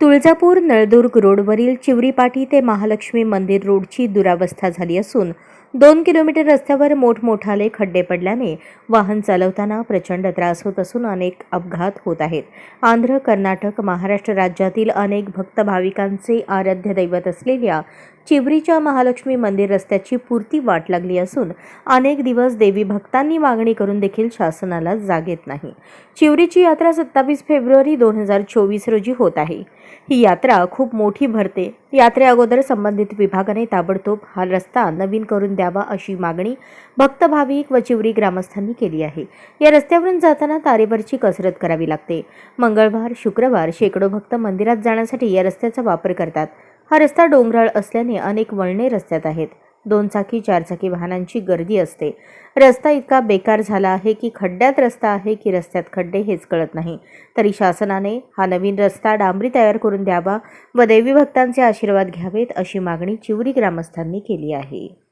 तुळजापूर नळदुर्ग रोडवरील चिवरीपाटी ते महालक्ष्मी मंदिर रोडची दुरावस्था झाली असून दोन किलोमीटर रस्त्यावर मोठमोठाले खड्डे पडल्याने वाहन चालवताना प्रचंड त्रास होत असून अनेक अपघात होत आहेत. आंध्र कर्नाटक महाराष्ट्र राज्यातील अनेक भक्त भाविकांचे आराध्य दैवत असलेल्या चिवरीच्या महालक्ष्मी मंदिर रस्त्याची पुरती वाट लागली असून अनेक दिवस देवी भक्तांनी मागणी करून देखील शासनाला जाग येत नाही. चिवरीची यात्रा सत्तावीस फेब्रुवारी दोन हजार चोवीस रोजी होत आहे. ही यात्रा खूप मोठी भरते. यात्रे अगोदर संबंधित विभागाने ताबडतोब हा रस्ता नवीन करून द्यावा अशी मागणी भक्त भाविक व चिवरी ग्रामस्थांनी केली आहे. या रस्त्यावरून जाताना तारेवरची कसरत करावी लागते. मंगळवार शुक्रवार शेकडो भक्त मंदिरात जाण्यासाठी या रस्त्याचा वापर करतात. हा रस्ता डोंगराळ असल्याने अनेक वळणे रस्त्यात आहेत. दोन चाकी वाहनांची गर्दी असते. रस्ता इतका बेकार झाला आहे की खड्ड्यात रस्ता आहे की रस्त्यात खड्डे हेच कळत नाही. तरी शासनाने हा नवीन रस्ता डांबरी तयार करून द्यावा व देवी भक्तांचे आशीर्वाद घ्यावेत अशी मागणी चिवरी ग्रामस्थांनी केली आहे.